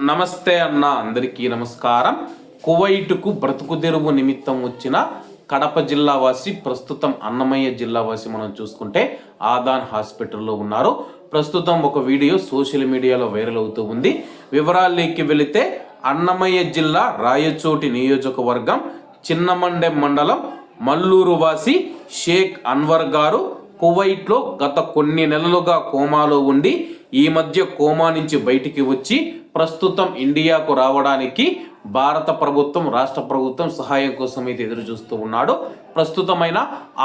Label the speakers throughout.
Speaker 1: నమస్తే అన్న అందరికీ నమస్కారం. కువైట్కు బ్రతుకు తెరువు నిమిత్తం వచ్చిన కడప జిల్లా వాసి ప్రస్తుతం అన్నమయ్య జిల్లా వాసి మనం చూసుకుంటే ఆదాన్ హాస్పిటల్లో ఉన్నారు. ప్రస్తుతం ఒక వీడియో సోషల్ మీడియాలో వైరల్ అవుతూ ఉంది. వివరాల్లోకి వెళితే అన్నమయ్య జిల్లా రాయచోటి నియోజకవర్గం చిన్నమండెం మండలం మల్లూరు వాసి షేక్ అన్వర్ గారు కువైట్లో గత కొన్ని నెలలుగా కోమాలో ఉండి ఈ మధ్య కోమా నుంచి బయటికి వచ్చి ప్రస్తుతం ఇండియాకు రావడానికి భారత ప్రభుత్వం రాష్ట్ర ప్రభుత్వం సహాయం కోసం అయితే ఎదురు చూస్తూ ఉన్నాడు. ప్రస్తుతమైన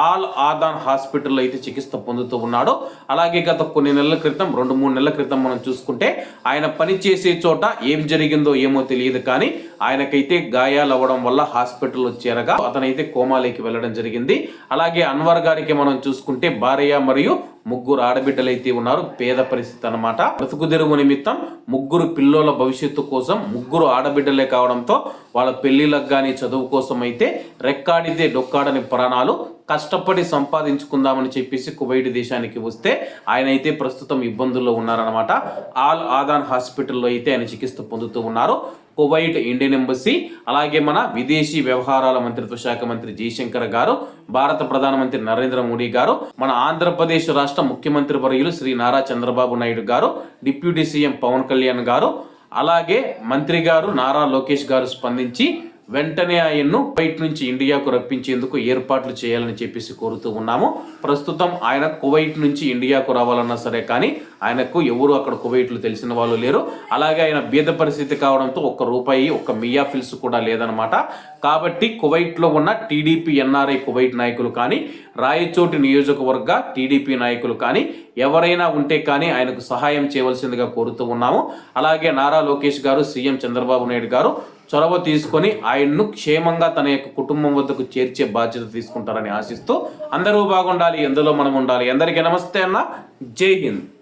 Speaker 1: ఆల్ ఆదాన్ హాస్పిటల్లో అయితే చికిత్స పొందుతూ ఉన్నాడు. అలాగే గత కొన్ని నెలల క్రితం రెండు మూడు నెలల క్రితం మనం చూసుకుంటే ఆయన పని చేసే చోట ఏం జరిగిందో ఏమో తెలియదు కానీ ఆయనకైతే గాయాలు అవ్వడం వల్ల హాస్పిటల్లో చేరగా అతనైతే కోమాలోకి వెళ్ళడం జరిగింది. అలాగే అన్వర్ గారికి మనం చూసుకుంటే భార్య మరియు ముగ్గురు ఆడబిడ్డలు అయితే ఉన్నారు. పేద పరిస్థితి అనమాట బ్రతుకు తెరువు నిమిత్తం ముగ్గురు పిల్లోల భవిష్యత్తు కోసం ముగ్గురు ఆడబిడ్డలే కావడంతో వాళ్ళ పెళ్ళిలకు కానీ చదువు కోసం అయితే రెక్కాడితే డొక్కాడని ప్రాణాలు కష్టపడి సంపాదించుకుందామని చెప్పేసి కువైట్ దేశానికి వస్తే ఆయన అయితే ప్రస్తుతం ఇబ్బందుల్లో ఉన్నారనమాట ఆల్ ఆదాన్ హాస్పిటల్లో అయితే ఆయన చికిత్స పొందుతూ ఉన్నారు. కువైట్ ఇండియన్ ఎంబసీ అలాగే మన విదేశీ వ్యవహారాల మంత్రిత్వ శాఖ మంత్రి జయశంకర్ గారు భారత ప్రధానమంత్రి నరేంద్ర మోడీ గారు మన ఆంధ్రప్రదేశ్ రాష్ట్ర ముఖ్యమంత్రి వర్యులు శ్రీ నారా చంద్రబాబు నాయుడు గారు డిప్యూటీ సీఎం పవన్ కళ్యాణ్ గారు అలాగే మంత్రి గారు నారా లోకేష్ గారు స్పందించి వెంటనే ఆయన్ను బయట నుంచి ఇండియాకు రప్పించేందుకు ఏర్పాట్లు చేయాలని చెప్పేసి కోరుతూ ఉన్నాము. ప్రస్తుతం ఆయన కువైట్ నుంచి ఇండియాకు రావాలన్నా సరే కానీ ఆయనకు ఎవరు అక్కడ కువైట్లు తెలిసిన వాళ్ళు లేరు. అలాగే ఆయన బీద పరిస్థితి కావడంతో ఒక్క రూపాయి ఒక్క మియాఫిల్స్ కూడా లేదనమాట కాబట్టి కువైట్లో ఉన్న టీడీపీ ఎన్ఆర్ఐ కువైట్ నాయకులు కానీ రాయచోటి నియోజకవర్గ టీడీపీ నాయకులు కానీ ఎవరైనా ఉంటే కానీ ఆయనకు సహాయం చేయవలసిందిగా కోరుతూ ఉన్నాము. అలాగే నారా లోకేష్ గారు సీఎం చంద్రబాబు నాయుడు గారు చొరవ తీసుకొని ఆయన్ను క్షేమంగా తన యొక్క కుటుంబం వద్దకు చేర్చే బాధ్యత తీసుకుంటారని ఆశిస్తూ అందరూ బాగుండాలి ఎందులో మనం ఉండాలి. అందరికీ నమస్తే అన్న. జై హింద్.